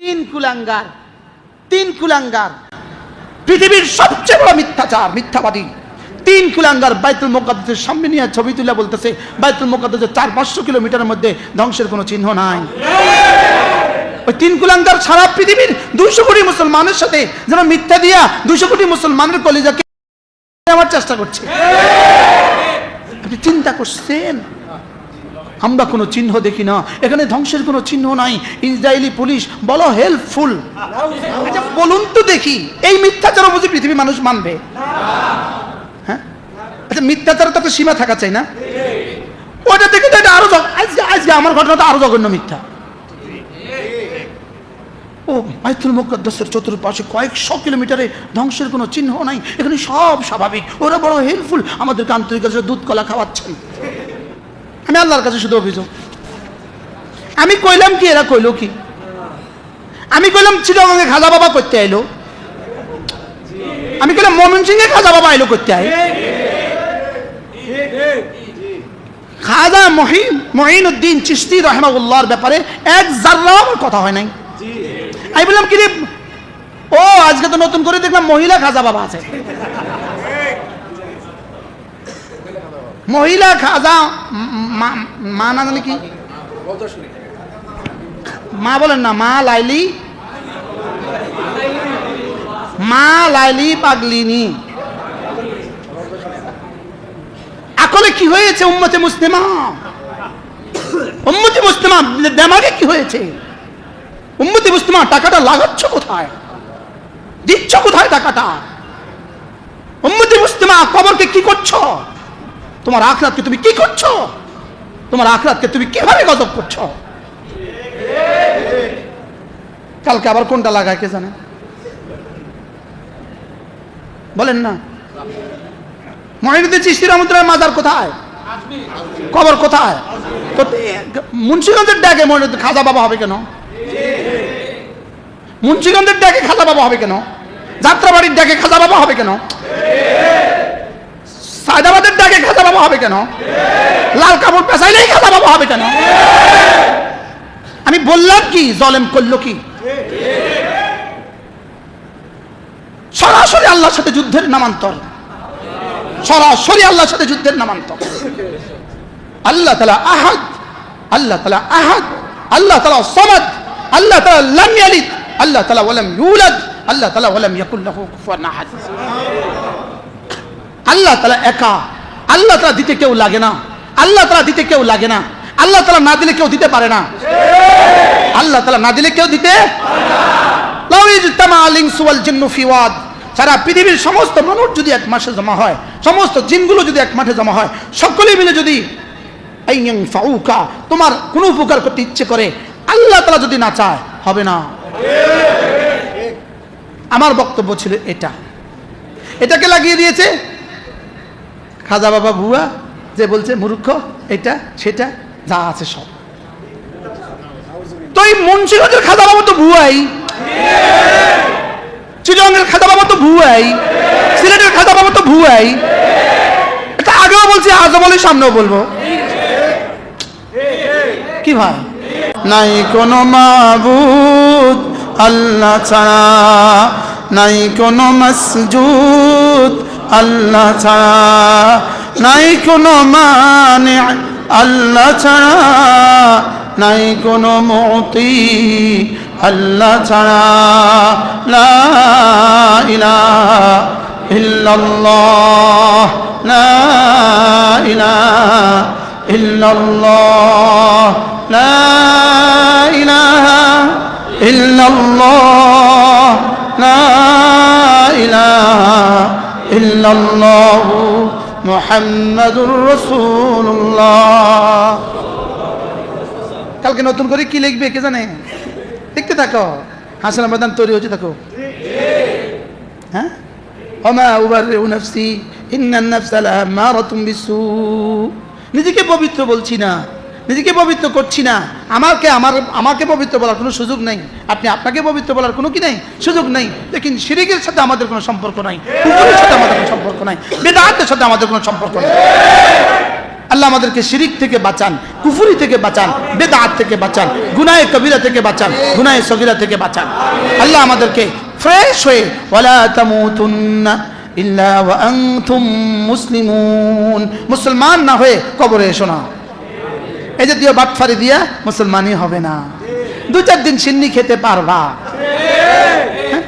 তিন কুলাঙ্গার তিন কুলাঙ্গার। পৃথিবীর সবচেয়ে বড় মিথ্যাচার, মিথ্যাবাদী। তিন কুলাঙ্গার বাইতুল মোকাদ্দেসের সামনে নিয়ে ছবি তুলে বলতেছে, বাইতুল মোকাদ্দেসের চার পাঁচশো কিলোমিটারের মধ্যে ধ্বংসের কোনো চিহ্ন নাই। ওই তিন কুলাঙ্গার সারা পৃথিবীর দুশো কোটি মুসলমানের সাথে যেন মিথ্যা দিয়া দুশো কোটি মুসলমানের কলিজাকে আমার চেষ্টা করছে। আপনি চিন্তা করছেন? আমরা কোনো চিহ্ন দেখি না। এখানে ধ্বংসের কোনো চিহ্ন নাই। ইসরায়েলি পুলিশ, বলো হেল্পফুল আচ্ছা বলুন তো দেখি, এই মিথ্যাচার বুঝি পৃথিবী মানুষ মানবে? হ্যাঁ? আচ্ছা মিথ্যাচার তো একটা সীমা থাকা চাই না? ওটা দেখে তো এটা আরও আজকে আজকে আমার ঘটনা তো আরও জঘন্য মিথ্যা। ও, বাইতুল মুকদ্দাসের চতুর্পাশে কয়েকশো কিলোমিটারে ধ্বংসের কোনো চিহ্ন নাই। এখানে সব স্বাভাবিক। ওরা বড় হেল্পফুল আমাদেরকে আন্তরিকতার সাথে দুধ, কলা খাওয়াচ্ছেন। আমি আল্লাহর কাছে শুধু অভিযোগ। আমি কইলাম কি, এরা কইলো কি? আমি কইলাম চিটাগাঙ্গে খাজা বাবা করতে আইলো। আমি কইলাম মমিন সিংহে খাজা বাবা আইলো করতে আই। খাজা মহিন মহিন উদ্দিন চিস্তি রহমাউল্লাহর ব্যাপারে এক জার্রাও আমার কথা হয় নাই। আমি বললাম কি রে ও, আজকে তো নতুন করে দেখলাম মহিলা খাজা বাবা আছে। মহিলা খাজা মা- না জানি কি? মা বলেন না, মা লাইলি মা লাইলি পাগলিনি। আকলে কি হয়েছে উম্মতে মুসলিমা? উম্মতি মুসলিমা দেমাগে কি হয়েছে? উম্মতি মুসলিমা, টাকাটা লাগাচ্ছ কোথায়? দিচ্ছ কোথায় টাকাটা? উম্মতি মুসলিমা, কবরকে কি করছ? তোমার আখরাতকে তুমি কি করছ? তোমার আখরাতকে তুমি কীভাবে গজব করছ? কালকে আবার কোনটা লাগায় কে জানে? বলেন না। মহিনুদ্দিন চিস্তি রহমতুল্লাহ মাজার কোথায়? কবর কোথায়? তো মুন্সিগঞ্জের ডাকে মহিনুদ্দিন খাজা বাবা হবে কেন? মুন্সিগঞ্জের ডাকে খাজা বাবা হবে কেন? যাত্রাবাড়ির ডাকে খাজা বাবা হবে কেন? সায়দাবাদের ডাকে খাজা বাবা হবে কেন? লাল কাপড় পেশাইলেই খাজা বাবা হবে কেন? আমি বললাম কি, জলেম করল কি? সরাসরি আল্লাহর সাথে যুদ্ধের নামান্তর। সরাসরি আল্লাহর সাথে যুদ্ধের নামান্তর। আল্লাহ তালা আহাদ, আল্লাহ তালা আহাদ, আল্লাহ তালা সমাদ, আল্লাহ তালা লাম ইয়ালিদ, আল্লাহ তালা ওয়ালাম ইউলাদ, আল্লাহ তালা ওয়ালাম ইয়াকুল্লাহু কুফুয়ান আহাদ। আল্লাহ তালা একা। আল্লাহ তালা দিতে কেউ লাগে না। আল্লাহ তালা দিতে কেউ লাগে না। আল্লাহ তালা না দিলে কেউ দিতে পারে না। আল্লাহ তালা না দিলে কেউ দিতে সারা পৃথিবীর সমস্ত মানুষ যদি এক মাসে জমা হয়, সমস্ত জিনগুলো যদি এক মাঠে জমা হয়, সকলে মিলে যদি তোমার কোনো উপকার করতে ইচ্ছে করে, আল্লাহ তালা যদি না চায়, হবে না। আমার বক্তব্য ছিল এটা। এটাকে লাগিয়ে দিয়েছে খাজা বাবা ভুয়া যে বলছে মূর্খ এটা, সেটা, যা আছে সব। তো এই মুন্সিগঞ্জের খাজা বাবা তো ভুয়াই চিটঙ্গের খাজা বাবা তো ভুয়াই সিলেটের খাজা বাবা তো ভুয়াই এটা আগেও বলছি বলি, সামনেও বলব। কি ভাই? নাই কোনো মাবুদ আল্লাহ ছাড়া, নাই কোনো মসজুদ আল্লাহ ছাড়া নাই কোনো মানে আল্লাহ ছাড়া নাই কোনো মতি, আল্লাহ ছাড়া ইল্লাল্লাহ, লা ইলাহা ইল্লাল্লাহ, লা ইলাহা ইল্লাল্লাহ, লা ইলাহা ইল্লাল্লাহ মুহাম্মাদুর রাসূলুল্লাহ। কালকে নতুন করে কি লিখবে কে জানে? দেখতে থাকো। হাসান ময়দান তৈরি হচ্ছে, থাকো। হ্যাঁ? ওমা উবাররিউ নাফসি, ইন্নান নাফসা লামারাতুম বিসু। নিজেকে পবিত্র বলছি না, নিজেকে পবিত্র করছি না। আমাকে, আমার, আমাকে পবিত্র বলার কোনো সুযোগ নেই। আপনি আপনাকে পবিত্র বলার কোনো কি নেই? সুযোগ নেই। লেকিন শিরিকের সাথে আমাদের কোনো সম্পর্ক নাই। কুকুরের সাথে আমাদের কোনো সম্পর্ক নাই। বেদাতের সাথে আমাদের কোনো সম্পর্ক নেই। আল্লাহ আমাদেরকে শিরিক থেকে বাঁচান, কুফুরি থেকে বাঁচান, বেদাত থেকে বাঁচান গুনায়ে কবিরা থেকে বাঁচান গুনায়ে সগিরা থেকে বাঁচান। আল্লাহ আমাদেরকে ফ্রেশ হয়ে, ওয়ালা তামুতুন্না ইল্লা ওয়া আনতুম মুসলিমুন। মুসলমান না হয়ে কবরে এসো না। এই জাতীয় বাটফারি দিয়া, মুসলমানই হবে না। দু চার দিন সিন্নি খেতে পারবা। হ্যাঁ?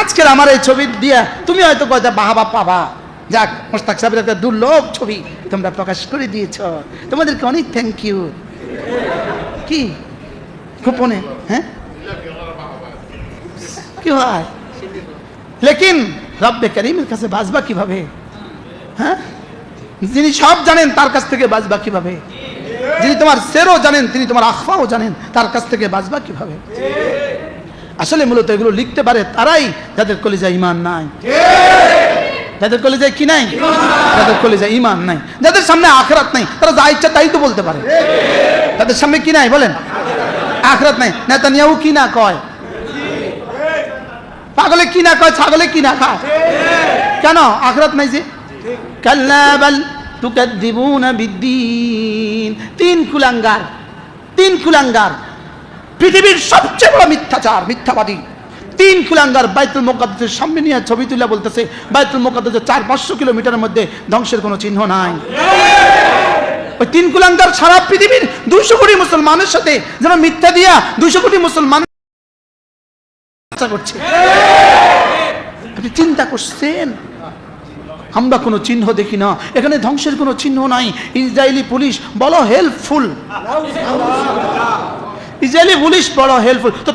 আজকের আমার এই ছবি দিয়া তুমি হয়তো কয়টা বাহাবা, পাবা। যাক মোস্তাক সাহেবের একটা দুর্লভ ছবি তোমরা প্রকাশ করে দিয়েছ। তোমাদেরকে অনেক থ্যাংক ইউ কি? গোপনে হ্যাঁ? কি হয়? লেকিন রব্বে করিমের কাছে বাজবা কীভাবে? হ্যাঁ? যিনি সব জানেন তার কাছ থেকে বাজবা কীভাবে? যিনি তোমার সেরও জানেন, তিনি তোমার আখফাও জানেন, তার কাছ থেকে বাজবা কীভাবে? আসলে মূলত এগুলো লিখতে পারে তারাই যাদের কলেজায় ইমান নাই। যাদের কলেজায় কি নাই? যাদের কলেজায় ইমান নাই। যাদের সামনে আখরাত নাই, তারা যা ইচ্ছা তাই তো বলতে পারে। তাদের সামনে কি নাই বলেন? আখরাত নাই। নেতানিয়াও কি না কয়? পাগলে কি না কয়? ছাগলে কি না খায়? কেন? আখরাত নাই যে? কাল্লা তিন কুলাঙ্গার তিন কুলাঙ্গার। পৃথিবীর সবচেয়ে বড় মিথ্যাচার, মিথ্যাবাদী। তিন কুলাঙ্গার বাইতুল মোকাদ্দেসের সামনে নিয়ে ছবি তুলে বলতেছে, বাইতুল মোকাদ্দেসের চার পাঁচশো কিলোমিটারের মধ্যে ধ্বংসের কোনো চিহ্ন নাই। ওই তিন কুলাঙ্গার সারা পৃথিবীর দুইশো কোটি মুসলমানের সাথে যেন মিথ্যা দিয়া দুইশো কোটি মুসলমান করছে। আপনি চিন্তা করছেন? আমরা কোনো চিহ্ন দেখি না। এখানে ধ্বংসের কোনো চিহ্ন নাই। ইসরায়েলি পুলিশ বলো হেল্পফুল ইসরায়েলি পুলিশ বড় হেল্পফুল তো